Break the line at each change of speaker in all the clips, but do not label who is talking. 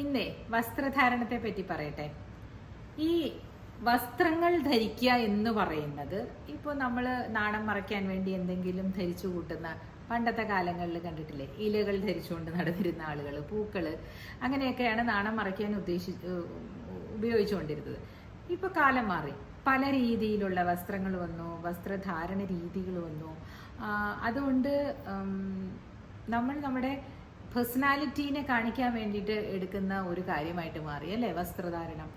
ഇന്നേ വസ്ത്രധാരണത്തെ പറ്റി പറയട്ടെ. ഈ വസ്ത്രങ്ങൾ ധരിക്കുക എന്ന് പറയുന്നത് ഇപ്പോൾ നമ്മൾ നാണം മറയ്ക്കാൻ വേണ്ടി എന്തെങ്കിലും ധരിച്ചു കൂട്ടുന്ന പണ്ടത്തെ കാലങ്ങളിൽ കണ്ടിട്ടില്ലേ? ഇലകൾ ധരിച്ചുകൊണ്ട് നടന്നിരുന്ന ആളുകൾ പൂക്കൾ അങ്ങനെയൊക്കെയാണ് നാണം മറയ്ക്കാൻ ഉദ്ദേശി ഉപയോഗിച്ചുകൊണ്ടിരുന്നത്. ഇപ്പോൾ കാലം മാറി. പല രീതിയിലുള്ള വസ്ത്രങ്ങൾ വന്നു വസ്ത്രധാരണ രീതികൾ വന്നു. അതുകൊണ്ട് നമ്മൾ നമ്മുടെ പേഴ്സണാലിറ്റീനെ കാണിക്കാൻ വേണ്ടിയിട്ട് എടുക്കുന്ന ഒരു കാര്യമായിട്ട് മാറി അല്ലേ? വസ്ത്രധാരണം.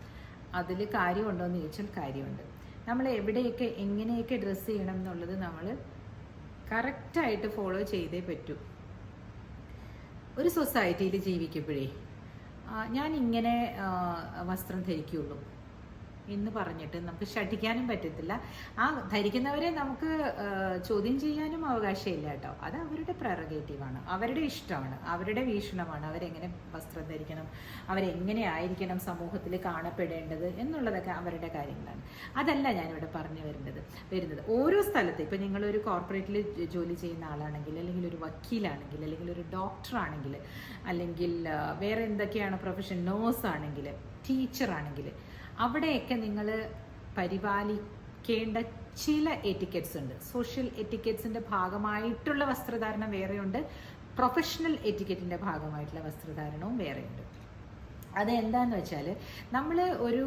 അതിൽ കാര്യമുണ്ടോ എന്ന് ചോദിച്ചാൽ കാര്യമുണ്ട്. നമ്മൾ എവിടെയൊക്കെ എങ്ങനെയൊക്കെ ഡ്രസ്സ് ചെയ്യണം എന്നുള്ളത് നമ്മൾ കറക്റ്റായിട്ട് ഫോളോ ചെയ്തേ പറ്റൂ. ഒരു സൊസൈറ്റിയിൽ ജീവിക്കുമ്പോഴേ ഞാൻ ഇങ്ങനെ വസ്ത്രം ധരിക്കുള്ളൂ എന്ന് പറഞ്ഞിട്ട് നമുക്ക് ഷഠിക്കാനും പറ്റത്തില്ല. ആ ധരിക്കുന്നവരെ നമുക്ക് ചോദ്യം ചെയ്യാനും അവകാശമില്ല കേട്ടോ. അത് അവരുടെ പ്രറഗേറ്റീവാണ് അവരുടെ ഇഷ്ടമാണ്. അവരുടെ വീക്ഷണമാണ്. അവരെങ്ങനെ വസ്ത്രം ധരിക്കണം? അവരെങ്ങനെ ആയിരിക്കണം സമൂഹത്തിൽ കാണപ്പെടേണ്ടത് എന്നുള്ളതൊക്കെ അവരുടെ കാര്യങ്ങളാണ്. അതല്ല ഞാനിവിടെ പറഞ്ഞു വരുന്നത്. വരുന്നത് ഓരോ സ്ഥലത്ത് ഇപ്പം നിങ്ങളൊരു കോർപ്പറേറ്റിൽ ജോലി ചെയ്യുന്ന ആളാണെങ്കിൽ അല്ലെങ്കിൽ ഒരു വക്കീലാണെങ്കിൽ അല്ലെങ്കിൽ ഒരു ഡോക്ടറാണെങ്കിൽ അല്ലെങ്കിൽ വേറെ എന്തൊക്കെയാണ് പ്രൊഫഷൻ നേഴ്സ് ആണെങ്കിൽ ടീച്ചർ ആണെങ്കിൽ അവിടെയൊക്കെ നിങ്ങൾ പരിപാലിക്കേണ്ട ചില എറ്റിക്കറ്റ്സ് ഉണ്ട്. സോഷ്യൽ എറ്റിക്കറ്റ്സിന്റെ ഭാഗമായിട്ടുള്ള വസ്ത്രധാരണം വേറെയുണ്ട്. പ്രൊഫഷണൽ എറ്റിക്കറ്റിന്റെ ഭാഗമായിട്ടുള്ള വസ്ത്രധാരണവും വേറെയുണ്ട്. അത് എന്താന്ന് വെച്ചാൽ നമ്മൾ ഒരു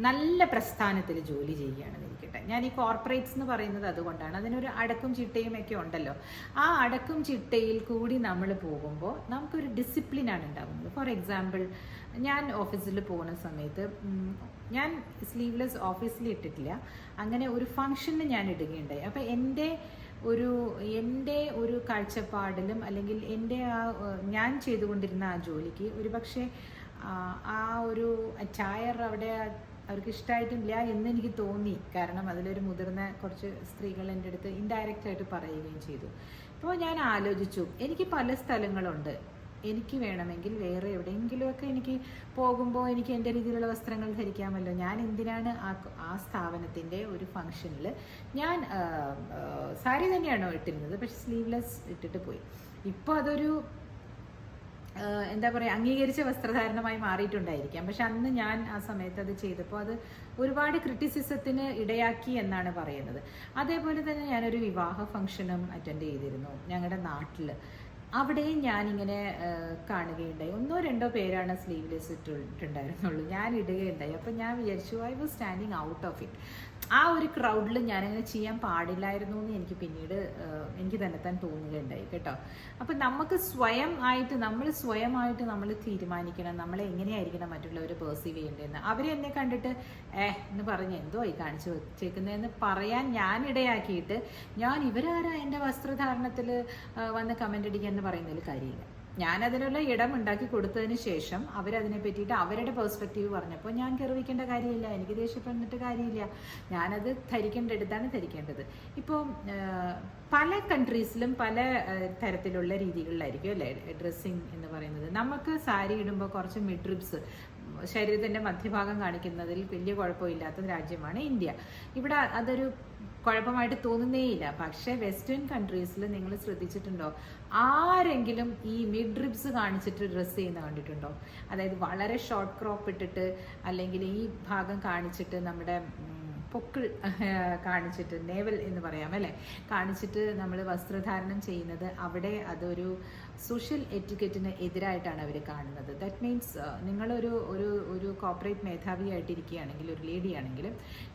നല്ല പ്രസ്ഥാനത്തിൽ ജോലി ചെയ്യുകയാണെന്ന് ഇരിക്കട്ടെ ഞാൻ ഈ കോർപ്പറേറ്റ്സ് എന്ന് പറയുന്നത് അതുകൊണ്ടാണ്. അതിനൊരു അടക്കും ചിട്ടയും ഒക്കെ ഉണ്ടല്ലോ. ആ അടക്കും ചിട്ടയിൽ കൂടി നമ്മൾ പോകുമ്പോൾ നമുക്കൊരു ഡിസിപ്ലിനാണ് ഉണ്ടാകുന്നത്. ഫോർ എക്സാമ്പിൾ ഞാൻ ഓഫീസിൽ പോകുന്ന സമയത്ത് ഞാൻ സ്ലീവ്ലെസ് ഓഫീസിൽ ഇട്ടിട്ടില്ല. അങ്ങനെ ഒരു ഫംഗ്ഷന് ഞാൻ ഇടുകയുണ്ടായി. അപ്പം എന്റെ ഒരു എന്റെ ഒരു കാഴ്ചപ്പാടിലും അല്ലെങ്കിൽ എന്റെ ആ ഞാൻ ചെയ്തുകൊണ്ടിരുന്ന ആ ജോലിക്ക് ഒരു പക്ഷേ ആ ഒരു ടയർ അവിടെ അവർക്ക് ഇഷ്ടമായിട്ടില്ല എന്ന് എനിക്ക് തോന്നി. കാരണം അതിലൊരു മുതിർന്ന കുറച്ച് സ്ത്രീകൾ എന്റെ അടുത്ത് ഇൻഡയറക്റ്റ് ആയിട്ട് പറയുകയും ചെയ്തു. അപ്പോൾ ഞാൻ ആലോചിച്ചു എനിക്ക് പല സ്ഥലങ്ങളുണ്ട്. എനിക്ക് വേണമെങ്കിൽ വേറെ എവിടെയെങ്കിലുമൊക്കെ എനിക്ക് പോകുമ്പോൾ എനിക്ക് എന്റെ രീതിയിലുള്ള വസ്ത്രങ്ങൾ ധരിക്കാമല്ലോ. ഞാൻ എന്തിനാണ് ആ ആ സ്ഥാപനത്തിന്റെ ഒരു ഫംഗ്ഷനിൽ ഞാൻ സാരി തന്നെയാണോ ഇട്ടിരുന്നത്? പക്ഷെ സ്ലീവ്ലെസ് ഇട്ടിട്ട് പോയി. ഇപ്പോൾ അതൊരു എന്താ പറയുക അംഗീകരിച്ച വസ്ത്രധാരണമായി മാറിയിട്ടുണ്ടായിരിക്കാം. പക്ഷെ അന്ന് ഞാൻ ആ സമയത്ത് അത് ചെയ്തപ്പോൾ അത് ഒരുപാട് ക്രിറ്റിസിസത്തിന് ഇടയാക്കി എന്നാണ് പറയുന്നത്. അതേപോലെ തന്നെ ഞാനൊരു വിവാഹ ഫംഗ്ഷനും അറ്റൻഡ് ചെയ്തിരുന്നു ഞങ്ങളുടെ നാട്ടിൽ അവിടെയും ഞാനിങ്ങനെ കാണുകയുണ്ടായി. ഒന്നോ രണ്ടോ പേരാണ് സ്ലീവ്ലെസ് ഇട്ടിട്ടുണ്ടായിരുന്നുള്ളൂ. ഞാൻ ഇടുകയുണ്ടായി. അപ്പം ഞാൻ വിചാരിച്ചു I was standing out of it ആ ഒരു ക്രൗഡിൽ ഞാനങ്ങനെ ചെയ്യാൻ പാടില്ലായിരുന്നു എന്ന് എനിക്ക് പിന്നീട് എനിക്ക് തന്നെ തന്നെ തോന്നുകയുണ്ടായി കേട്ടോ. അപ്പം നമുക്ക് സ്വയം ആയിട്ട് നമ്മൾ സ്വയമായിട്ട് നമ്മൾ തീരുമാനിക്കണം നമ്മളെ എങ്ങനെയായിരിക്കണം മറ്റുള്ളവർ പെർസീവ് ചെയ്യേണ്ടതെന്ന്. അവർ എന്നെ കണ്ടിട്ട് ഏഹ് എന്ന് പറഞ്ഞ് എന്തോ ഈ കാണിച്ചു വെച്ചേക്കുന്നതെന്ന് പറയാൻ ഞാൻ ഇടയാക്കിയിട്ട് ഞാൻ ഇവരാരാ എന്റെ വസ്ത്രധാരണത്തിൽ വന്ന് കമന്റ് അടിക്കുക എന്ന് പറയുന്നതിൽ കാര്യമില്ല. ഞാൻ അതിനുള്ള ഇടം ഉണ്ടാക്കി കൊടുത്തതിന് ശേഷം അവരതിനെ പറ്റിയിട്ട് അവരുടെ പേഴ്സ്പെക്റ്റീവ് പറഞ്ഞപ്പോൾ ഞാൻ കെറിവിക്കേണ്ട കാര്യമില്ല എനിക്ക് ദേഷ്യപ്പെട്ടിട്ട് കാര്യമില്ല. ഞാനത് ധരിക്കേണ്ടടുത്താണ് ധരിക്കേണ്ടത്. ഇപ്പോൾ പല കൺട്രീസിലും പല തരത്തിലുള്ള രീതികളിലായിരിക്കും അല്ലേ ഡ്രസ്സിങ് എന്ന് പറയുന്നത്. നമുക്ക് സാരി ഇടുമ്പോൾ കുറച്ച് മിഡ്രിപ്സ് ശരീരത്തിന്റെ മധ്യഭാഗം കാണിക്കുന്നതിൽ വലിയ കുഴപ്പമില്ലാത്ത രാജ്യമാണ് ഇന്ത്യ. ഇവിടെ അതൊരു കുഴപ്പമായിട്ട് തോന്നുന്നേയില്ല. പക്ഷേ വെസ്റ്റേൺ കൺട്രീസിൽ നിങ്ങൾ ശ്രദ്ധിച്ചിട്ടുണ്ടോ? ആരെങ്കിലും ഈ മിഡ് റിബ്സ് കാണിച്ചിട്ട് ഡ്രസ്സ് ചെയ്യുന്ന കണ്ടിട്ടുണ്ടോ? അതായത് വളരെ ഷോർട്ട് ക്രോപ്പ് ഇട്ടിട്ട് അല്ലെങ്കിൽ ഈ ഭാഗം കാണിച്ചിട്ട് നമ്മുടെ പൊക്കിൾ കാണിച്ചിട്ട് നേവൽ എന്ന് പറയാം അല്ലേ? കാണിച്ചിട്ട് നമ്മൾ വസ്ത്രധാരണം ചെയ്യുന്നത് അവിടെ അതൊരു സോഷ്യൽ എറ്റിക്കറ്റിന് എതിരായിട്ടാണ് അവർ കാണുന്നത്. ദാറ്റ് മീൻസ് നിങ്ങളൊരു ഒരു ഒരു കോർപ്പറേറ്റ് മേധാവിയായിട്ടിരിക്കുകയാണെങ്കിൽ ഒരു ലേഡി ആണെങ്കിൽ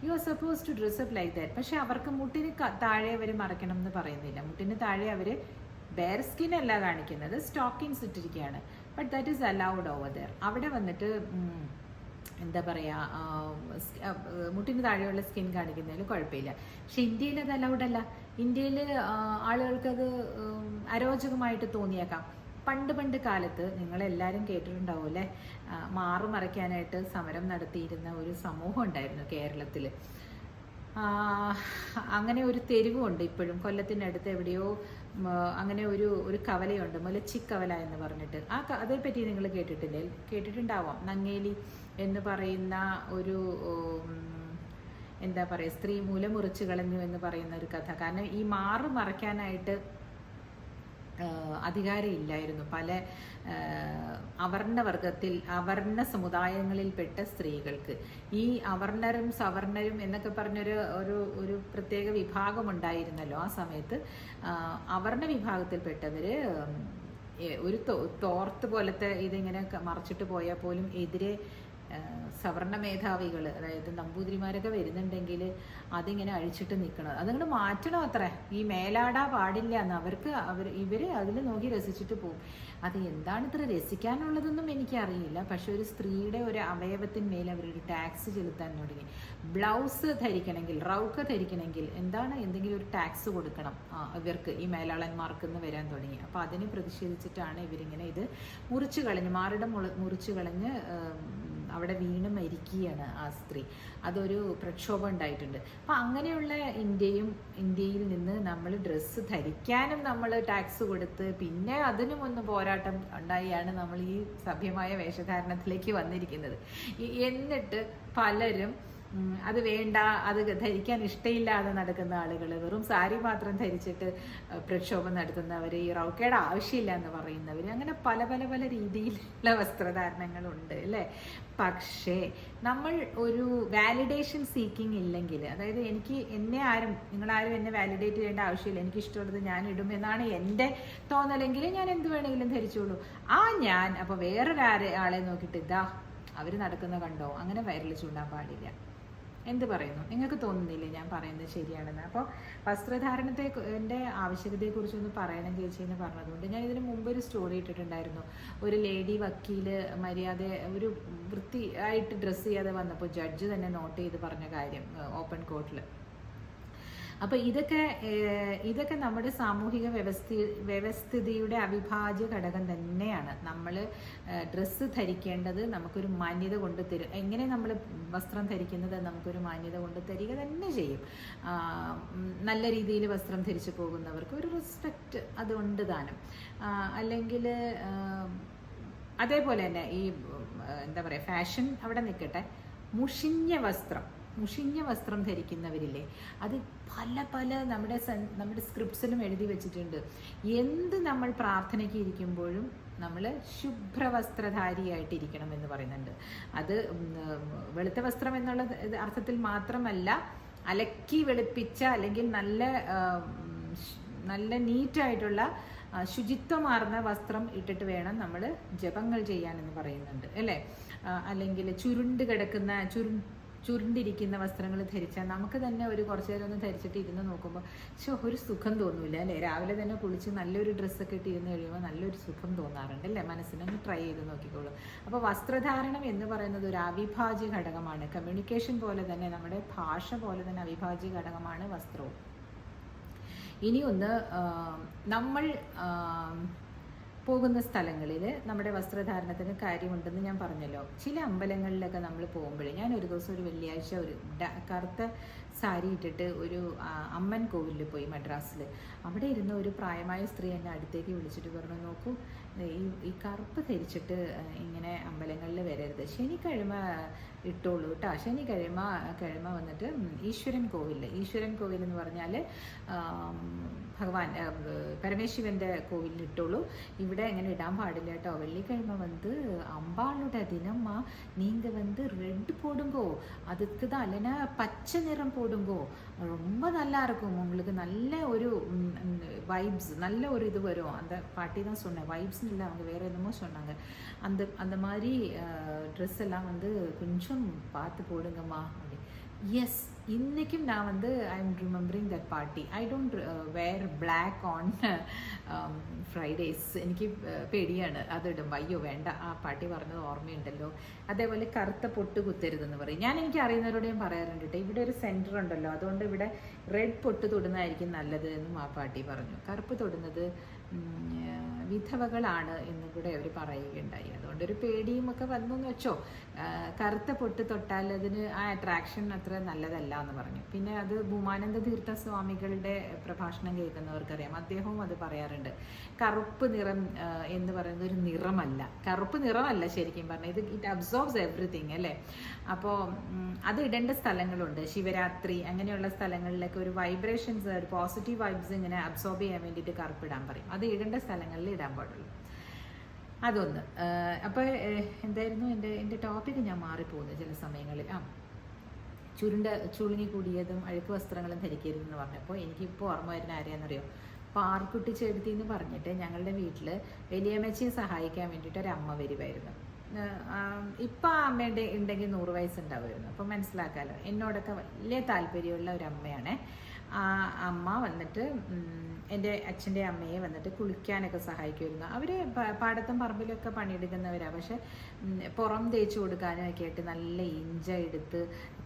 you are suppose to dress up like that പക്ഷേ അവർക്ക് മുട്ടിന് താഴെ അവർ മറയ്ക്കണം എന്ന് പറയുന്നില്ല. മുട്ടിന് താഴെ അവർ ബെയർ സ്കിൻ അല്ല കാണിക്കുന്നത് സ്റ്റോക്കിങ്സ് ഇട്ടിരിക്കുകയാണ്. But that is allowed over there അവിടെ വന്നിട്ട് എന്താ പറയുക മുട്ടിന് താഴെയുള്ള സ്കിൻ കാണിക്കുന്നതിൽ കുഴപ്പമില്ല. പക്ഷെ ഇന്ത്യയിൽ അത് അലൗഡ് അല്ല. ഇന്ത്യയിൽ ആളുകൾക്കത് അരോചകമായിട്ട് തോന്നിയേക്കാം. പണ്ട് പണ്ട് കാലത്ത് നിങ്ങളെല്ലാവരും കേട്ടിട്ടുണ്ടാവും അല്ലേ? മാറു മറയ്ക്കാനായിട്ട് സമരം നടത്തിയിരുന്ന ഒരു സമൂഹം ഉണ്ടായിരുന്നു കേരളത്തിൽ. അങ്ങനെ ഒരു തെരുവുണ്ട് ഇപ്പോഴും. കൊല്ലത്തിനടുത്ത് എവിടെയോ അങ്ങനെ ഒരു ഒരു കവലയുണ്ട്. മുലച്ചിക്കവല എന്ന് പറഞ്ഞിട്ട്. ആ അതേപ്പറ്റി നിങ്ങൾ കേട്ടിട്ടില്ലേ? കേട്ടിട്ടുണ്ടാവാം. നങ്ങേലി എന്ന് പറയുന്ന ഒരു എന്താ പറയുക സ്ത്രീ മൂലമുറിച്ച് കളഞ്ഞു എന്ന് പറയുന്ന ഒരു കഥ. കാരണം ഈ മാറ് മറയ്ക്കാനായിട്ട് ആഹ് അധികാരം ഇല്ലായിരുന്നു പല അവർണ വർഗത്തിൽ അവർണ സമുദായങ്ങളിൽപ്പെട്ട സ്ത്രീകൾക്ക്. ഈ അവർണരും സവർണരും എന്നൊക്കെ പറഞ്ഞൊരു ഒരു ഒരു പ്രത്യേക വിഭാഗമുണ്ടായിരുന്നല്ലോ ആ സമയത്ത്. അവർണ വിഭാഗത്തിൽപ്പെട്ടവര് ഒരു തോർത്ത് പോലത്തെ ഇതിങ്ങനെ മറച്ചിട്ട് പോയാൽ പോലും എതിരെ സവർണ മേധാവികൾ അതായത് നമ്പൂതിരിമാരൊക്കെ വരുന്നുണ്ടെങ്കിൽ അതിങ്ങനെ അഴിച്ചിട്ട് നിൽക്കണം. അതങ്ങോട്ട് മാറ്റണം അത്രേ. ഈ മേലാടാ പാടില്ല എന്ന് അവർക്ക് അവർ ഇവർ അതിൽ നോക്കി രസിച്ചിട്ട് പോകും. അത് എന്താണ് ഇത്ര രസിക്കാനുള്ളതെന്നും എനിക്കറിയില്ല. പക്ഷെ ഒരു സ്ത്രീയുടെ ഒരു അവയവത്തിന്മേൽ അവരൊരു ടാക്സ് ചെലുത്താൻ തുടങ്ങി. ബ്ലൗസ് ധരിക്കണമെങ്കിൽ റൗക്ക ധരിക്കണമെങ്കിൽ എന്താണ് എന്തെങ്കിലും ഒരു ടാക്സ് കൊടുക്കണം ഇവർക്ക് ഈ മേലാളന്മാർക്ക് എന്ന് വരാൻ തുടങ്ങി. അപ്പോൾ അതിനെ പ്രതിഷേധിച്ചിട്ടാണ് ഇവരിങ്ങനെ ഇത് മുറിച്ച് കളഞ്ഞ് മാറിടം മുറിച്ചു കളഞ്ഞ് അവിടെ വീണ് മരിക്കുകയാണ് ആ സ്ത്രീ. അതൊരു പ്രക്ഷോഭം ഉണ്ടായിട്ടുണ്ട്. അപ്പം അങ്ങനെയുള്ള ഇന്ത്യയും ഇന്ത്യയിൽ നിന്ന് നമ്മൾ ഡ്രസ്സ് ധരിക്കാനും നമ്മൾ ടാക്സ് കൊടുത്ത് പിന്നെ അതിനും ഒന്ന് പോരാട്ടം ഉണ്ടായിയാണ് നമ്മൾ ഈ സഭ്യമായ വേഷധാരണത്തിലേക്ക് വന്നിരിക്കുന്നത്. എന്നിട്ട് പലരും അത് വേണ്ട അത് ധരിക്കാൻ ഇഷ്ടമില്ലാതെ നടക്കുന്ന ആളുകൾ വെറും സാരി മാത്രം ധരിച്ചിട്ട് പ്രക്ഷോഭം നടത്തുന്നവർ ഈ റൗക്കയുടെ ആവശ്യമില്ല എന്ന് പറയുന്നവർ അങ്ങനെ പല പല പല രീതിയിലുള്ള വസ്ത്രധാരണങ്ങളുണ്ട് അല്ലേ? പക്ഷേ നമ്മൾ ഒരു വാലിഡേഷൻ സീക്കിംഗ് ഇല്ലെങ്കിൽ അതായത് എനിക്ക് എന്നെ ആരും നിങ്ങളാരും എന്നെ വാലിഡേറ്റ് ചെയ്യേണ്ട ആവശ്യമില്ല എനിക്ക് ഇഷ്ടമുള്ളത് ഞാൻ ഇടും എന്നാണ് എന്റെ തോന്നലെങ്കിൽ ഞാൻ എന്ത് വേണമെങ്കിലും ധരിച്ചോളൂ. ആ ഞാൻ അപ്പോൾ വേറൊരാളെ ആളെ നോക്കിയിട്ട് ഇതാ അവർ നടക്കുന്ന കണ്ടോ അങ്ങനെ വയറിൽ ചൂണ്ടാൻ പാടില്ല. എന്ത് പറയുന്നു? നിങ്ങൾക്ക് തോന്നുന്നില്ലേ ഞാൻ പറയുന്നത് ശരിയാണെന്ന്? അപ്പോൾ വസ്ത്രധാരണത്തെ എന്റെ ആവശ്യകതയെക്കുറിച്ചൊന്ന് പറയണം ചേച്ചി എന്ന് പറഞ്ഞതുകൊണ്ട് ഞാൻ ഇതിന് മുമ്പ് ഒരു സ്റ്റോറി ഇട്ടിട്ടുണ്ടായിരുന്നു. ഒരു ലേഡി വക്കീൽ മര്യാദ ഒരു വൃത്തി ആയിട്ട് ഡ്രസ്സ് ചെയ്യാതെ വന്നപ്പോൾ ജഡ്ജ് തന്നെ നോട്ട് ചെയ്ത് പറഞ്ഞ കാര്യം ഓപ്പൺ കോർട്ടിൽ അപ്പോൾ ഇതൊക്കെ ഇതൊക്കെ നമ്മുടെ സാമൂഹിക വ്യവസ്ഥ വ്യവസ്ഥിതിയുടെ അവിഭാജ്യ ഘടകം തന്നെയാണ്. നമ്മൾ ഡ്രസ്സ് ധരിക്കേണ്ടത് നമുക്കൊരു മാന്യത കൊണ്ട് തരും. എങ്ങനെ നമ്മൾ വസ്ത്രം ധരിക്കുന്നത് നമുക്കൊരു മാന്യത കൊണ്ട് തരിക തന്നെ ചെയ്യും. നല്ല രീതിയിൽ വസ്ത്രം ധരിച്ചു പോകുന്നവർക്ക് ഒരു റെസ്പെക്റ്റ് അതുകൊണ്ട് താനും. അല്ലെങ്കിൽ അതേപോലെ തന്നെ ഈ എന്താ പറയുക ഫാഷൻ അവിടെ നിൽക്കട്ടെ. മുഷിഞ്ഞ വസ്ത്രം. മുഷിഞ്ഞ വസ്ത്രം ധരിക്കുന്നവരില്ലേ? അത് പല പല നമ്മുടെ നമ്മുടെ സ്ക്രിപ്റ്റ്സിലും എഴുതി വെച്ചിട്ടുണ്ട്. എന്ത് നമ്മൾ പ്രാർത്ഥനയ്ക്ക് ഇരിക്കുമ്പോഴും നമ്മൾ ശുഭ്രവസ്ത്രധാരിയായിട്ടിരിക്കണം എന്ന് പറയുന്നുണ്ട്. അത് വെളുത്ത വസ്ത്രം എന്നുള്ള അർത്ഥത്തിൽ മാത്രമല്ല അലക്കി വെളുപ്പിച്ച അല്ലെങ്കിൽ നല്ല നല്ല നീറ്റായിട്ടുള്ള ശുചിത്വമാർന്ന വസ്ത്രം ഇട്ടിട്ട് വേണം നമ്മൾ ജപങ്ങൾ ചെയ്യാൻ എന്ന് പറയുന്നുണ്ട്. അല്ലേ? അല്ലെങ്കിൽ ചുരുണ്ട് കിടക്കുന്ന ചുരു ചുരുണ്ടിരിക്കുന്ന വസ്ത്രങ്ങൾ ധരിച്ചാൽ നമുക്ക് തന്നെ ഒരു കുറച്ച് നേരം ഒന്ന് ധരിച്ചിട്ട് ഇരുന്ന് നോക്കുമ്പോൾ പക്ഷെ ഒരു സുഖം തോന്നില്ല അല്ലേ? രാവിലെ തന്നെ കുളിച്ച് നല്ലൊരു ഡ്രസ്സൊക്കെ ഇട്ട് ഇരുന്ന് കഴിയുമ്പോൾ നല്ലൊരു സുഖം തോന്നാറുണ്ട് അല്ലേ? മനസ്സിനൊന്ന് ട്രൈ ചെയ്ത് നോക്കിക്കോളൂ. അപ്പോൾ വസ്ത്രധാരണം എന്ന് പറയുന്നത് ഒരു അവിഭാജ്യ ഘടകമാണ്. കമ്മ്യൂണിക്കേഷൻ പോലെ തന്നെ നമ്മുടെ ഭാഷ പോലെ തന്നെ അവിഭാജ്യ ഘടകമാണ് വസ്ത്രവും. ഇനി നമ്മൾ പോകുന്ന സ്ഥലങ്ങളിൽ നമ്മുടെ വസ്ത്രധാരണത്തിന് കാര്യമുണ്ടെന്ന് ഞാൻ പറഞ്ഞല്ലോ. ചില അമ്പലങ്ങളിലൊക്കെ നമ്മൾ പോകുമ്പോൾ ഞാൻ ഒരു ദിവസം ഒരു വെള്ളിയാഴ്ച ഒരു കറുത്ത സാരി ഇട്ടിട്ട് ഒരു അമ്മൻ കോവിലിൽ പോയി മദ്രാസിൽ അവിടെ ഇരുന്ന ഒരു പ്രായമായ സ്ത്രീ എന്നെ അടുത്തേക്ക് വിളിച്ചിട്ട് പറഞ്ഞു നോക്കൂ ഈ ഈ കറുപ്പ് ധരിച്ചിട്ട് ഇങ്ങനെ അമ്പലങ്ങളിൽ വരരുത്. ശനിക്കിഴമ ഇട്ടോളൂ കേട്ടോ ശനി കഴിമ കഴിമ വന്നിട്ട് ഉം, ഈശ്വരൻ കോവിൽ ഈശ്വരൻ കോവിൽ എന്ന് പറഞ്ഞാൽ ഭഗവാൻ ആ, പരമേശ്വരൻ്റെ കോവിലിൽ ഇട്ടോളൂ ഇവിടെ ഇങ്ങനെ ഇടാൻ പാടില്ല കേട്ടോ വെള്ളിക്കിഴമ வந்து அம்பாளோட தினமா நீங்கள் வந்து ரெட் போடுங்கோ அதுக்கு தான் இல்லைன்னா பச்சை நிறம் போடுங்கோ ரொம்ப நல்லா இருக்கும் உங்களுக்கு நல்ல ஒரு வைப்ஸ் நல்ல ஒரு இது வரும் அந்த பாட்டி தான் சொன்னேன் வைப்ஸ்னு இல்லை அவங்க வேற என்னமோ சொன்னாங்க அந்த அந்த மாதிரி ட்ரெஸ் எல்லாம் வந்து கொஞ்சம் பார்த்து போடுங்கம்மா அப்படி எஸ் இன்றைக்கும் நான் வந்து I am remembering that party I don't wear black on Fridays എനിക്ക് ഏർ പേടിയാണ് അതിടും അയ്യോ വേണ്ട ആ പാട്ടി പറഞ്ഞത് ഓർമ്മയുണ്ടല്ലോ അതേപോലെ കറുത്ത പൊട്ട് കുത്തരുതെന്ന് പറയും ഞാൻ എനിക്ക് അറിയുന്നവരോട് ഞാൻ പറയാറുണ്ട് കേട്ടോ ഇവിടെ ഒരു സെൻറ്റർ ഉണ്ടല്ലോ അതുകൊണ്ട് ഇവിടെ റെഡ് പൊട്ട് തൊടുന്നതായിരിക്കും നല്ലത് എന്നും ആ പാട്ടി പറഞ്ഞു കറുപ്പ് തൊടുന്നത് ഉം, ഏർ, വിധവകളാണ് എന്നും കൂടെ അവർ പറയുകയുണ്ടായി. അതുകൊണ്ട് ഒരു പേടിയും ഒക്കെ വന്നു എന്ന് വെച്ചോ കറുത്ത പൊട്ട് തൊട്ടാൽ അതിന് ആ അട്രാക്ഷൻ അത്ര നല്ലതല്ല എന്ന് പറഞ്ഞു. പിന്നെ അത് ഭൂമാനന്ദ തീർത്ഥ സ്വാമികളുടെ പ്രഭാഷണം കേൾക്കുന്നവർക്കറിയാം. അദ്ദേഹവും അത് പറയാറുണ്ട്. കറുപ്പ് നിറം എന്ന് പറയുന്നത് ഒരു നിറമല്ല. കറുപ്പ് നിറമല്ല ശരിക്കും പറഞ്ഞു. ഇത് ഇറ്റ് അബ്സോർബ്സ് എവറിത്തിങ് അല്ലേ? അപ്പോൾ അത് ഇടേണ്ട സ്ഥലങ്ങളുണ്ട്. ശിവരാത്രി അങ്ങനെയുള്ള സ്ഥലങ്ങളിലൊക്കെ ഒരു വൈബ്രേഷൻസ് ഒരു പോസിറ്റീവ് വൈബ്സ് ഇങ്ങനെ അബ്സോർബ് ചെയ്യാൻ വേണ്ടിയിട്ട് കറുപ്പിടാൻ പറയും. അത് ഇടേണ്ട സ്ഥലങ്ങളിൽ ഇടാൻ പാടുള്ളൂ. അതൊന്ന്. അപ്പോൾ എന്തായിരുന്നു എന്റെ എന്റെ ടോപ്പിക്ക് ഞാൻ മാറിപ്പോകുന്നു ചില സമയങ്ങളിൽ. ആ ചുരുണ്ട ചുളുങ്ങി കൂടിയതും അഴുക്ക് വസ്ത്രങ്ങളും ധരിക്കരുത് എന്ന് പറഞ്ഞപ്പോൾ എനിക്കിപ്പോൾ ഓർമ്മ വരുന്ന ആരെയാണെന്നറിയോ? പാർക്കുട്ടി ചെടുത്തി എന്ന് പറഞ്ഞിട്ട് ഞങ്ങളുടെ വീട്ടിൽ വലിയമ്മച്ചിയെ സഹായിക്കാൻ വേണ്ടിയിട്ട് ഒരു അമ്മ വരുമായിരുന്നു ഇപ്പം അമ്മയുടെ ഉണ്ടെങ്കിൽ നൂറ് വയസ്സുണ്ടാവുമായിരുന്നു. അപ്പം മനസ്സിലാക്കാമല്ലോ എന്നോടൊക്കെ വലിയ താല്പര്യമുള്ള ഒരു അമ്മയാണ്. ആ അമ്മ വന്നിട്ട് എന്റെ അച്ഛന്റെ അമ്മയെ വന്നിട്ട് കുളിക്കാനൊക്കെ സഹായിക്കുമായിരുന്നു. അവർ പാടത്തും പറമ്പിലൊക്കെ പണിയെടുക്കുന്നവരാണ് പക്ഷെ പുറം തേച്ച് കൊടുക്കാനും ഒക്കെ ആയിട്ട് നല്ല ഇഞ്ച എടുത്ത്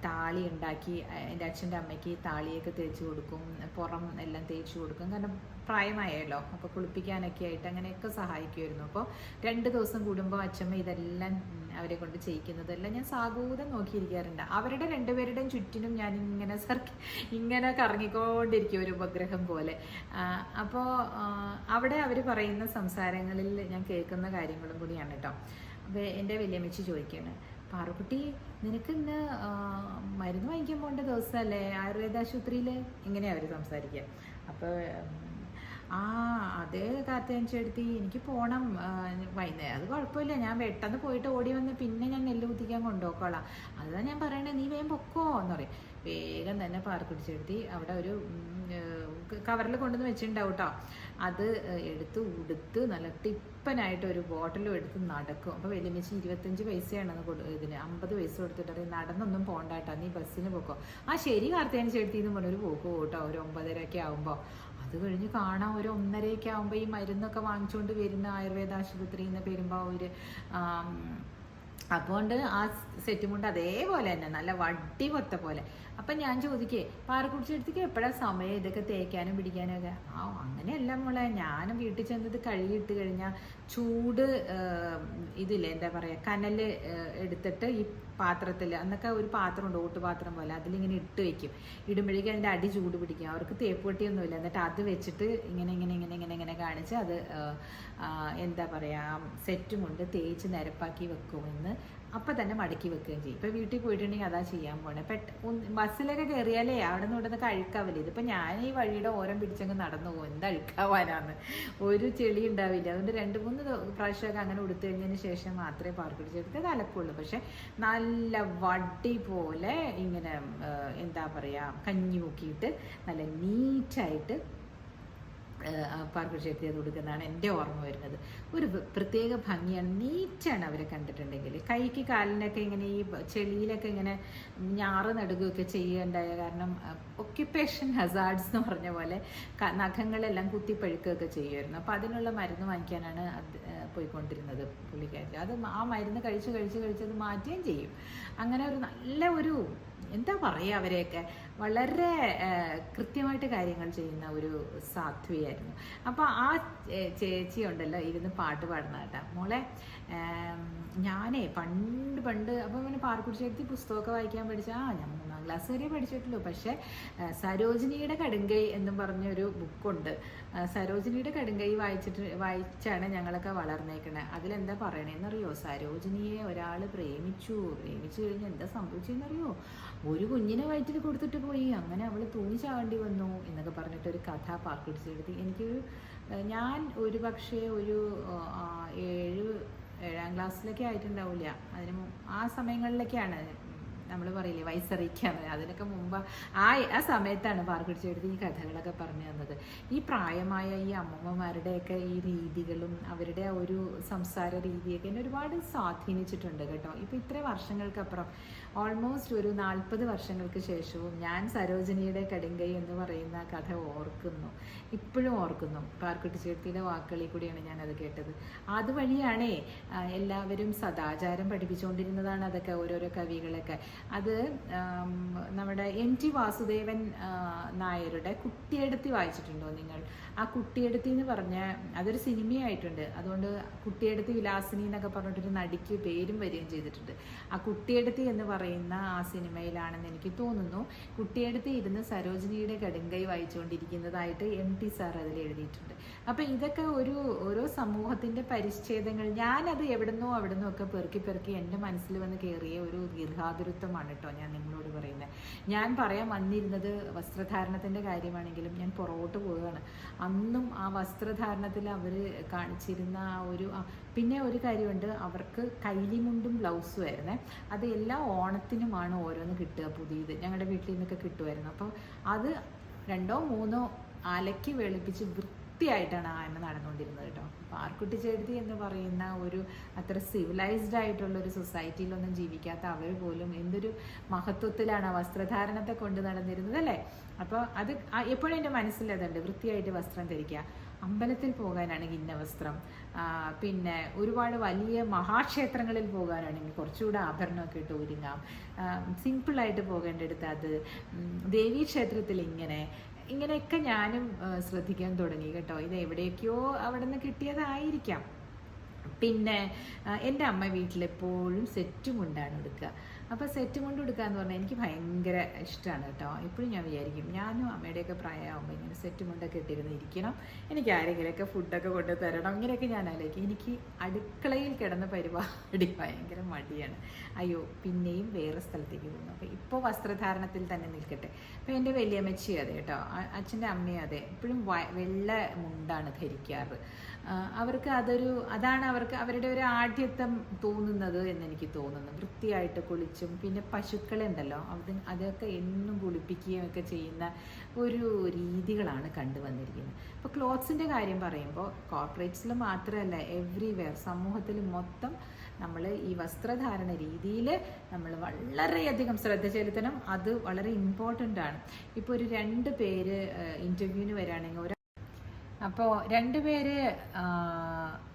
താളി ഉണ്ടാക്കി എന്റെ അച്ഛന്റെ അമ്മയ്ക്ക് താളിയൊക്കെ തേച്ച് കൊടുക്കും പുറം എല്ലാം തേച്ച് കൊടുക്കും. കാരണം പ്രായമായല്ലോ അപ്പോൾ കുളിപ്പിക്കാനൊക്കെ ആയിട്ട് അങ്ങനെയൊക്കെ സഹായിക്കുമായിരുന്നു. അപ്പോൾ രണ്ട് ദിവസം കൂടുമ്പോൾ അച്ഛമ്മ ഇതെല്ലാം അവരെ കൊണ്ട് ചെയ്യിക്കുന്നതെല്ലാം ഞാൻ സാഗൂതം നോക്കിയിരിക്കാറുണ്ട്. അവരുടെ രണ്ടുപേരുടെയും ചുറ്റിനും ഞാൻ ഇങ്ങനെ സർ ഇങ്ങനെ കറങ്ങിക്കൊണ്ടിരിക്കും ഒരു ഉപഗ്രഹം പോലെ. അപ്പോൾ അവിടെ അവർ പറയുന്ന സംസാരങ്ങളിൽ ഞാൻ കേൾക്കുന്ന കാര്യങ്ങളും കൂടിയാണ് കേട്ടോ. അപ്പോൾ എന്റെ വലിയമ്മച്ചി ചോദിക്കുകയാണ് പാറുക്കുട്ടി നിനക്ക് ഇന്ന് മരുന്ന് വാങ്ങിക്കാൻ പോകേണ്ട ദിവസമല്ലേ? ആയുർവേദ ആശുപത്രിയിൽ ഇങ്ങനെയാണ് അവർ സംസാരിക്കുക? അപ്പോൾ ആ അതേ കാത്തനുസരിച്ച് എനിക്ക് പോകണം വൈകുന്നേരം അത് കുഴപ്പമില്ല. ഞാൻ പെട്ടെന്ന് പോയിട്ട് ഓടി വന്ന് പിന്നെ ഞാൻ നെല്ല് കുത്തിക്കാൻ കൊണ്ടുപോക്കോളാം അതാണ് ഞാൻ പറയണേ നീ വേഗം പൊക്കോ എന്ന് പറയും. വേഗം തന്നെ പാർക്ക് പിടിച്ചെടുത്തി അവിടെ ഒരു കവറിൽ കൊണ്ടുവന്ന് വെച്ചിട്ടുണ്ടാവും കേട്ടോ അത് എടുത്ത് ഉടുത്ത് നല്ല ടിപ്പനായിട്ട് ഒരു ബോട്ടിലും എടുത്ത് നടക്കും. അപ്പോൾ വലിയമ്മച്ചി ഇരുപത്തഞ്ച് പൈസയാണെന്ന് കൊടു ഇതിന് അമ്പത് പൈസ കൊടുത്തിട്ട് അറിയാം നടന്നൊന്നും പോണ്ടാട്ടോ. നീ ബസ്സിന് പോക്കോ. ആ ശരി കാർത്തേനി ചേട്ടി എന്ന് പറഞ്ഞൊരു പോക്ക് പോട്ടോ. ഒരു ഒമ്പതരയൊക്കെ ആകുമ്പോൾ അത് കഴിഞ്ഞ് കാണാം. ഒരു ഒന്നരയൊക്കെ ആകുമ്പോൾ ഈ മരുന്നൊക്കെ വാങ്ങിച്ചുകൊണ്ട് വരുന്ന ആയുർവേദ ആശുപത്രിയിൽ നിന്ന് പെരുമ്പാവൂര് ആം, അതുകൊണ്ട് ആ സെറ്റ് മുണ്ട് അതേപോലെ തന്നെ. നല്ല വടി കൊത്ത പോലെ. അപ്പം ഞാൻ ചോദിക്കേ പാറക്കുടിച്ചെടുത്തേക്ക് എപ്പോഴാണ് സമയം ഇതൊക്കെ തേക്കാനും പിടിക്കാനും ഒക്കെ? ആ അങ്ങനെയല്ല മോളെ. ഞാനും വീട്ടിൽ ചെന്നത് കഴുകിയിട്ട് കഴിഞ്ഞാൽ ചൂട് ഇതില്ലേ എന്താ പറയുക കനൽ എടുത്തിട്ട് ഈ പാത്രത്തിൽ അന്നൊക്കെ ഒരു പാത്രം ഉണ്ട് ഓട്ടുപാത്രം പോലെ. അതിലിങ്ങനെ ഇട്ട് വെക്കും. ഇടുമ്പോഴേക്കും അതിന്റെ അടി ചൂട് പിടിക്കും. അവർക്ക് തേപ്പ് പെട്ടിയൊന്നുമില്ല എന്നിട്ട് അത് വെച്ചിട്ട് ഇങ്ങനെ ഇങ്ങനെ ഇങ്ങനെ ഇങ്ങനെ ഇങ്ങനെ കാണിച്ച് അത് എന്താ പറയുക സെറ്റും കൊണ്ട് തേച്ച് നിരപ്പാക്കി വെക്കുമെന്ന് അപ്പം തന്നെ മടക്കി വെക്കുകയും ചെയ്യും. ഇപ്പം വീട്ടിൽ പോയിട്ടുണ്ടെങ്കിൽ അതാ ചെയ്യാൻ പോണേ. പെട്ട ബസ്സിലൊക്കെ കയറിയാലേ അവിടെ നിന്ന് ഇവിടെ നിന്ന് കഴിക്കാവില്ല ഇതിപ്പോൾ ഞാൻ ഈ വഴിയുടെ ഓരം പിടിച്ചങ്ങ് നടന്നു പോകും. എന്ത് അഴുക്കാവാനാന്ന്. ഒരു ചെളി ഉണ്ടാവില്ല. അതുകൊണ്ട് രണ്ട് മൂന്ന് പ്രാവശ്യമൊക്കെ അങ്ങനെ ഉടുത്തു കഴിഞ്ഞതിന് ശേഷം മാത്രമേ പാർക്ക് പിടിച്ചെടുത്ത് അലക്കുള്ളൂ. പക്ഷെ നല്ല വടി പോലെ ഇങ്ങനെ എന്താ പറയുക കഞ്ഞി മുക്കിയിട്ട് നല്ല നീറ്റായിട്ട് പാർക്ക് ഷേപ്പ് ചെയ്ത് കൊടുക്കുന്നതാണ് എന്റെ ഓർമ്മ വരുന്നത്. ഒരു പ്രത്യേക ഭംഗിയാണ്. നീറ്റാണ് അവരെ കണ്ടിട്ടുണ്ടെങ്കിൽ. കൈക്ക് കാലിനൊക്കെ ഇങ്ങനെ ഈ ചെളിയിലൊക്കെ ഇങ്ങനെ ഞാറ് നടുകയൊക്കെ ചെയ്യേണ്ടായ കാരണം ഒക്യുപ്പേഷൻ ഹസാർഡ്സ് എന്ന് പറഞ്ഞ പോലെ നഖങ്ങളെല്ലാം കുത്തിപ്പഴുക്കുകയൊക്കെ ചെയ്യുമായിരുന്നു. അപ്പോൾ അതിനുള്ള മരുന്ന് വാങ്ങിക്കാനാണ് പോയിക്കൊണ്ടിരുന്നത് പുള്ളിക്കാരി അത് ആ മരുന്ന് കഴിച്ച് കഴിച്ച് കഴിച്ച് അത് മാറ്റുകയും ചെയ്യും. അങ്ങനെ ഒരു നല്ല ഒരു എന്താ പറയുക അവരെയൊക്കെ? വളരെ കൃത്യമായിട്ട് കാര്യങ്ങൾ ചെയ്യുന്ന ഒരു സാധ്വിയായിരുന്നു. അപ്പോൾ ആ ചേച്ചി ഉണ്ടല്ലോ ഇരുന്ന് പാട്ട് പാടുന്ന കേട്ടാ. മോളെ ഞാനേ പണ്ട് പണ്ട് അപ്പം ഇങ്ങനെ പാർക്കുടിച്ചെടുത്തി പുസ്തകമൊക്കെ വായിക്കാൻ പഠിച്ച ആ ഞാൻ മൂന്നാം ക്ലാസ് വരെ പഠിച്ചിട്ടുള്ളൂ. പക്ഷേ സരോജിനിയുടെ കടുങ്കൈ എന്നും പറഞ്ഞൊരു ബുക്കുണ്ട് സരോജിനിയുടെ കടുങ്കൈ വായിച്ചിട്ട് വായിച്ചാണ് ഞങ്ങളൊക്കെ വളർന്നേക്കണേ. അതിലെന്താ പറയണേന്നറിയോ? സരോജിനിയെ ഒരാൾ പ്രേമിച്ചു. പ്രേമിച്ചു കഴിഞ്ഞ് എന്താ സംഭവിച്ചെന്നറിയോ? ഒരു കുഞ്ഞിനെ വയറ്റിൽ കൊടുത്തിട്ട് പോയി. അങ്ങനെ അവൾ തൂങ്ങി ചാവേണ്ടി വന്നു എന്നൊക്കെ പറഞ്ഞിട്ട് ഒരു കഥ പാർക്കിടിച്ചെടുത്ത് എനിക്കൊരു എനിക്ക് ഞാൻ ഒരു പക്ഷേ ഒരു ഏഴ് ഏഴാം ക്ലാസ്സിലൊക്കെ ആയിട്ടുണ്ടാവില്ല. അതിന് ആ സമയങ്ങളിലൊക്കെയാണ് നമ്മൾ പറയില്ലേ വയസ്സറിയിക്കാന്ന്. അതിനൊക്കെ മുമ്പ് ആ ആ സമയത്താണ് പാർക്കിടിച്ചെടുത്ത് ഈ കഥകളൊക്കെ പറഞ്ഞു തന്നത്. ഈ പ്രായമായ ഈ അമ്മമ്മമാരുടെയൊക്കെ ഈ രീതികളും അവരുടെ ഒരു സംസാര രീതിയൊക്കെ എന്നെ ഒരുപാട് സ്വാധീനിച്ചിട്ടുണ്ട് കേട്ടോ. ഇപ്പം ഇത്രയും വർഷങ്ങൾക്കപ്പുറം ഓൾമോസ്റ്റ് ഒരു നാൽപ്പത് വർഷങ്ങൾക്ക് ശേഷവും ഞാൻ സരോജിനിയുടെ കടുങ്കൈ എന്ന് പറയുന്ന കഥ ഓർക്കുന്നു. ഇപ്പോഴും ഓർക്കുന്നു. പാർക്കുട്ടി ചേർത്തിയുടെ വാക്കുകളിൽ കൂടിയാണ് ഞാനത് കേട്ടത്. അതുവഴിയാണേ എല്ലാവരും സദാചാരം പഠിപ്പിച്ചുകൊണ്ടിരുന്നതാണ് അതൊക്കെ ഓരോരോ കവികളൊക്കെ. അത് നമ്മുടെ എം ടി വാസുദേവൻ നായരുടെ കുട്ടിയെടുത്തി വായിച്ചിട്ടുണ്ടോ നിങ്ങൾ? ആ കുട്ടിയെടുത്തി എന്ന് പറഞ്ഞ അതൊരു സിനിമയായിട്ടുണ്ട്. അതുകൊണ്ട് കുട്ടിയെടുത്തി വിലാസിനി എന്നൊക്കെ പറഞ്ഞിട്ടൊരു നടിക്ക് പേരും വരികയും ചെയ്തിട്ടുണ്ട്. ആ കുട്ടിയെടുത്തി എന്ന് പറയുന്ന ആ സിനിമയിലാണെന്ന് എനിക്ക് തോന്നുന്നു. കുട്ടിയെടുത്ത് ഇരുന്ന് സരോജിനിയുടെ കടുങ്കൈ വായിച്ചുകൊണ്ടിരിക്കുന്നതായിട്ട് എം ടി സാർ അതിൽ എഴുതിയിട്ടുണ്ട്. അപ്പം ഇതൊക്കെ ഒരു ഓരോ സമൂഹത്തിന്റെ പരിച്ഛേദങ്ങൾ. ഞാനത് എവിടുന്നോ അവിടുന്നോ ഒക്കെ പെറുക്കി പെറുക്കി എന്റെ മനസ്സിൽ വന്ന് കയറിയ ഒരു ദീർഘാതുരത്വം യാഥാർത്ഥ്യമാണ് കേട്ടോ ഞാൻ നിങ്ങളോട് പറയുന്നത്. ഞാൻ പറയാൻ വന്നിരുന്നത് വസ്ത്രധാരണത്തിന്റെ കാര്യമാണെങ്കിലും ഞാൻ പുറകോട്ട് പോവുകയാണ്. അന്നും ആ വസ്ത്രധാരണത്തിൽ അവർ കാണിച്ചിരുന്ന ആ ഒരു പിന്നെ ഒരു കാര്യമുണ്ട്. അവർക്ക് കൈലിമുണ്ടും ബ്ലൗസും ആയിരുന്നേ. അത് എല്ലാ ഓണത്തിനുമാണ് ഓരോന്ന് കിട്ടുക പുതിയത്. ഞങ്ങളുടെ വീട്ടിൽ നിന്നൊക്കെ കിട്ടുമായിരുന്നു അപ്പോൾ അത് രണ്ടോ മൂന്നോ അലക്കി വെളുപ്പിച്ച് വൃത്തിയായിട്ടാണ് ആ എണ്ണ നടന്നുകൊണ്ടിരുന്നത് കേട്ടോ. പാർക്കുട്ടി ചേർത്തി എന്ന് പറയുന്ന ഒരു അത്ര സിവിലൈസ്ഡ് ആയിട്ടുള്ള ഒരു സൊസൈറ്റിയിലൊന്നും ജീവിക്കാത്ത അവർ പോലും എന്തൊരു മഹത്വത്തിലാണ് ആ വസ്ത്രധാരണത്തെ കൊണ്ട് നടന്നിരുന്നത് അല്ലേ? അപ്പോൾ അത് എപ്പോഴും എന്റെ മനസ്സിലതുണ്ട് വൃത്തിയായിട്ട് വസ്ത്രം ധരിക്കുക. അമ്പലത്തിൽ പോകാനാണെങ്കിൽ ഇന്ന വസ്ത്രം. പിന്നെ ഒരുപാട് വലിയ മഹാക്ഷേത്രങ്ങളിൽ പോകാനാണെങ്കിൽ കുറച്ചുകൂടെ ആഭരണമൊക്കെ ഇട്ട് ഒരുങ്ങാം. സിമ്പിളായിട്ട് പോകേണ്ടടുത്ത് അത് ദേവീക്ഷേത്രത്തിൽ ഇങ്ങനെ ഇങ്ങനെയൊക്കെ ഞാനും ശ്രദ്ധിക്കാൻ തുടങ്ങി കേട്ടോ. ഇത് എവിടെയൊക്കെയോ അവിടെ നിന്ന് കിട്ടിയതായിരിക്കാം. പിന്നെ എന്റെ അമ്മ വീട്ടിലെപ്പോഴും സെറ്റും ഉണ്ടാണ് എടുക്കുക. അപ്പോൾ സെറ്റ് മുണ്ട് എന്ന് പറഞ്ഞാൽ എനിക്ക് ഭയങ്കര ഇഷ്ടമാണ് കേട്ടോ. എപ്പോഴും ഞാൻ വിചാരിക്കും ഞാനും അമ്മയുടെയൊക്കെ പ്രായമാകുമ്പോൾ ഇങ്ങനെ സെറ്റ് മുണ്ടൊക്കെ ഇട്ടിരുന്ന് ഇരിക്കണം. എനിക്ക് ആരെങ്കിലുമൊക്കെ ഫുഡൊക്കെ കൊണ്ട് തരണം. ഇങ്ങനെയൊക്കെ ഞാൻ ആലോചിക്കും. എനിക്ക് അടുക്കളയിൽ കിടന്ന പരിപാടി ഭയങ്കര മടിയാണ്. അയ്യോ പിന്നെയും വേറെ സ്ഥലത്തേക്ക് പോകുന്നു. അപ്പോൾ ഇപ്പോൾ വസ്ത്രധാരണത്തിൽ തന്നെ നിൽക്കട്ടെ. അപ്പോൾ എന്റെ വലിയമ്മച്ചി അതെ കേട്ടോ. അച്ഛന്റെ അമ്മയും അതെ. ഇപ്പോഴും വെള്ള മുണ്ടാണ് ധരിക്കാറ്. അവർക്ക് അതൊരു അതാണ് അവർക്ക് അവരുടെ ഒരു ആഢ്യത്വം തോന്നുന്നത് എന്ന് എനിക്ക് തോന്നുന്നു. വൃത്തിയായിട്ട് കുളിച്ചും പിന്നെ പശുക്കളെ ഉണ്ടല്ലോ അത് അതൊക്കെ എന്നും കുളിപ്പിക്കുകയും ഒക്കെ ചെയ്യുന്ന ഒരു രീതികളാണ് കണ്ടുവന്നിരിക്കുന്നത് ഇപ്പോൾ ക്ലോത്ത്സിന്റെ കാര്യം പറയുമ്പോൾ കോർപ്പറേറ്റ്സിൽ മാത്രമല്ല എവ്രിവെയർ സമൂഹത്തിൽ മൊത്തം നമ്മൾ ഈ വസ്ത്രധാരണ രീതിയിൽ നമ്മൾ വളരെയധികം ശ്രദ്ധ ചെലുത്തണം. അത് വളരെ ഇമ്പോർട്ടന്റ് ആണ്. ഇപ്പോൾ ഒരു രണ്ട് പേര് ഇന്റർവ്യൂവിന് വരികയാണെങ്കിൽ അപ്പോൾ രണ്ടുപേര്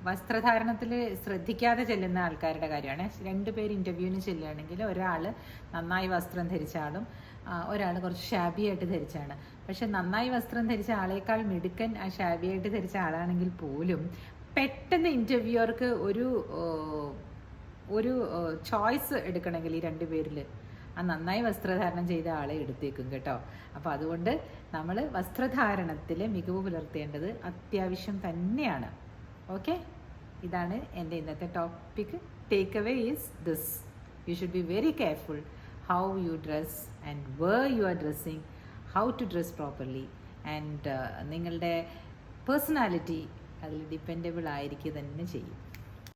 വസ്ത്രധാരണത്തിൽ ശ്രദ്ധിക്കാതെ ചെല്ലുന്ന ആൾക്കാരുടെ കാര്യമാണ്. രണ്ടുപേര് ഇന്റർവ്യൂവിന് ചെല്ലുകയാണെങ്കിൽ ഒരാൾ നന്നായി വസ്ത്രം ധരിച്ച ആളും ഒരാൾ കുറച്ച് ഷാബി ആയിട്ട് ധരിച്ചാണ്. പക്ഷെ നന്നായി വസ്ത്രം ധരിച്ച ആളേക്കാൾ മിടുക്കൻ ആ ഷാബിയായിട്ട് ധരിച്ച ആളാണെങ്കിൽ പോലും പെട്ടെന്ന് ഇന്റർവ്യൂവർക്ക് ഒരു ഒരു ചോയ്സ് എടുക്കണമെങ്കിൽ ഈ രണ്ടുപേരിൽ ആ നന്നായി വസ്ത്രധാരണം ചെയ്ത ആളെ എടുത്തേക്കും കേട്ടോ. അപ്പോൾ അതുകൊണ്ട് നമ്മൾ വസ്ത്രധാരണത്തിൽ മികവ് പുലർത്തേണ്ടത് അത്യാവശ്യം തന്നെയാണ്. ഓക്കെ? ഇതാണ് എന്റെ ഇന്നത്തെ topic take away is this you should be very careful how you dress and where you are dressing how to dress properly and നിങ്ങളുടെ പേഴ്സണാലിറ്റി അതിൽ ഡിപ്പെൻഡബിൾ ആയിരിക്കുക തന്നെ ചെയ്യും.